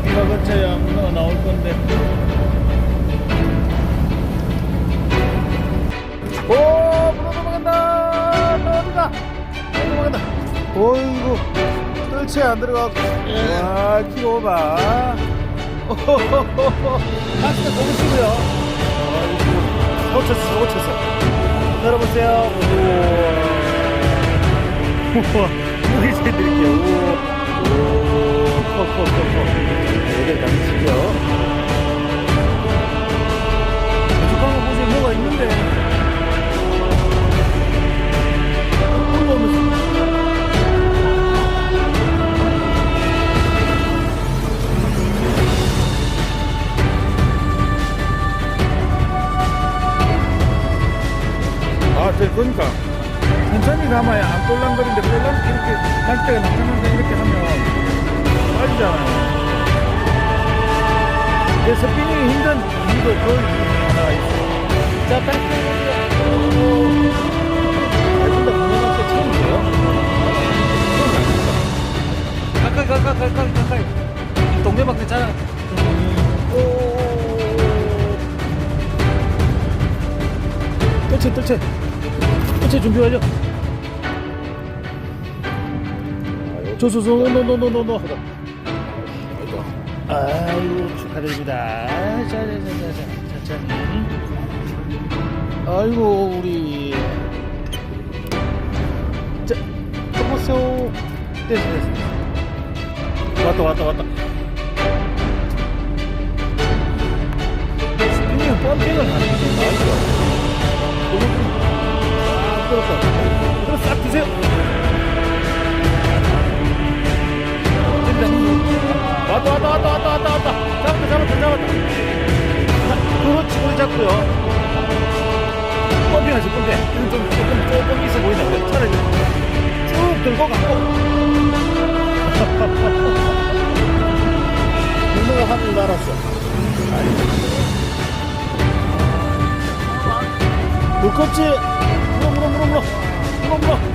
그쳐야 문어가 나올 건데. 오, 문어 도망간다. 나옵니다. 도망간다. 어이구, 뜰채 안 들어가고. 와, 키로 봐. 오호호호호. 박스 고르시고요. 어이구, 놓쳤어, 놓쳤어. 열어보세요. 우와. 우와, 무기 해드릴 아, 저 그러니까 천천히 감아야 안 꼴랑거리는데 꼴랑 이렇게 갈 때가 나타난다 이렇게 하면 빠지잖아요. 이 스피닝이 힘든 이유도 그 이유 하나 있어요. 자, 처음이에요? 가까이, 가까이, 가까이, 됐잖아. 오. 뜰채, 뜰채. 뜰채 준비 완료. 조소소, 노노노노노노. 아이고 축하드립니다. 자자자자자 천천히. 아이고 우리 자 여보세요. 됐어 됐어. 왔다 왔다 왔다. 우리 잡고요. 펌핑하지 펌핑 좀 조금 조금 있어 보인다 그래 차라리 쭉 들고 가고. 문어가 하늘 날았어. 물껍질 물어 물어 물어 물어. 물어 물어